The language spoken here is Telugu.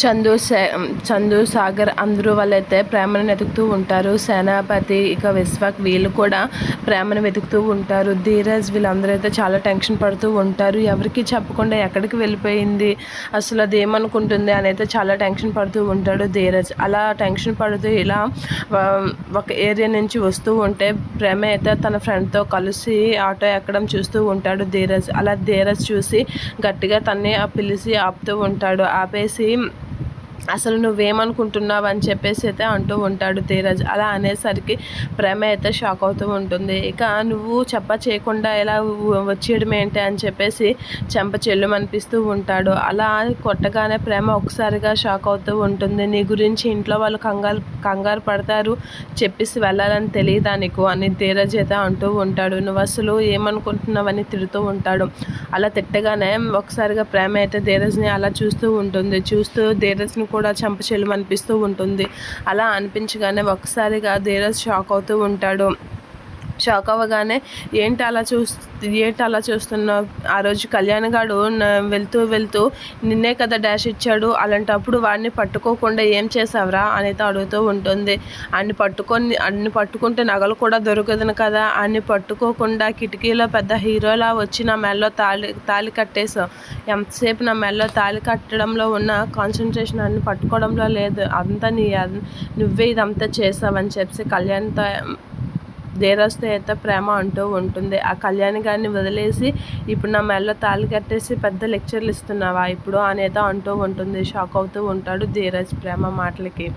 చందు సే చందు సాగర్ అందరూ వాళ్ళైతే ప్రేమను వెతుకుతూ ఉంటారు. సేనాపతి ఇక విశ్వాక్ వీళ్ళు కూడా ప్రేమను వెతుకుతూ ఉంటారు. ధీరజ్ వీళ్ళందరూ అయితే చాలా టెన్షన్ పడుతూ ఉంటారు. ఎవరికి చెప్పకుండా ఎక్కడికి వెళ్ళిపోయింది? అసలు అది ఏమనుకుంటుంది అని అయితే చాలా టెన్షన్ పడుతూ ఉంటాడు ధీరజ్. అలా టెన్షన్ పడుతూ ఇలా ఒక ఏరియా నుంచి వస్తూ ఉంటే ప్రేమ అయితే తన ఫ్రెండ్తో కలిసి ఆటో ఎక్కడం చూస్తూ ఉంటాడు ధీరజ్. అలా ధీరజ్ చూసి గట్టిగా తన్ని ఆ పిలిచి ఆపుతూ ఉంటాడు. ఆపేసి అసలు నువ్వేమనుకుంటున్నావు అని చెప్పేసి అయితే అంటూ ఉంటాడు ధీరజ్. అలా అనేసరికి ప్రేమ అయితే షాక్ అవుతూ ఉంటుంది. ఇక నువ్వు చెప్ప చేయకుండా ఇలా వచ్చేయడం ఏంటి అని చెప్పేసి చెంప చెల్లుమనిపిస్తూ ఉంటాడు. అలా కొట్టగానే ప్రేమ ఒకసారిగా షాక్ అవుతూ ఉంటుంది. నీ గురించి ఇంట్లో వాళ్ళు కంగారు కంగారు పడతారు చెప్పేసి వెళ్ళాలని తెలియదా నీకు అని ధీరజ్ అయితే అంటూ ఉంటాడు. నువ్వు అసలు ఏమనుకుంటున్నావని తిడుతూ ఉంటాడు. అలా తిట్టగానే ఒకసారిగా ప్రేమ అయితే ధీరజ్ని అలా చూస్తూ ఉంటుంది. చూస్తూ ధీరజ్ని కూడా చెంపచెల్లు అనిపిస్తూ ఉంటుంది. అలా అనిపించగానే ఒకసారిగా ధీరజ్ షాక్ అవుతూ ఉంటాడు. షాక్ అవ్వగానే ఏంటి అలా చూస్ ఏంటి అలా చూస్తున్నావు ఆ రోజు కళ్యాణ్ గాడు వెళ్తూ వెళ్తూ నిన్నే కదా డాష్ ఇచ్చాడు అలాంటప్పుడు వాడిని పట్టుకోకుండా ఏం చేసావురా అనేది అడుగుతూ ఉంటుంది. అన్ని పట్టుకొని అన్ని పట్టుకుంటే నగలు కూడా దొరకదును కదా? అన్ని పట్టుకోకుండా కిటికీలో పెద్ద హీరోలా వచ్చి నా మెల్లో తాళి తాళి కట్టేసావు ఎంతసేపు నా మెల్లో తాళి కట్టడంలో ఉన్న కాన్సన్ట్రేషన్ అన్ని పట్టుకోవడంలో లేదు. అంతా నీ నువ్వే ఇదంతా చేసావని చెప్పి కళ్యాణ్తో ధీరజ్తో ఎంత ప్రేమ అంటూ ఉంటుంది. ఆ కళ్యాణి గారిని వదిలేసి ఇప్పుడు నా మెల్ల తాళి కట్టేసి పెద్ద లెక్చర్లు ఇస్తున్నావా? ఇప్పుడు అనేది అంటూ ఉంటుంది షాక్ అవుతూ ఉంటాడు ధీరజ్ ప్రేమ మాటలకి.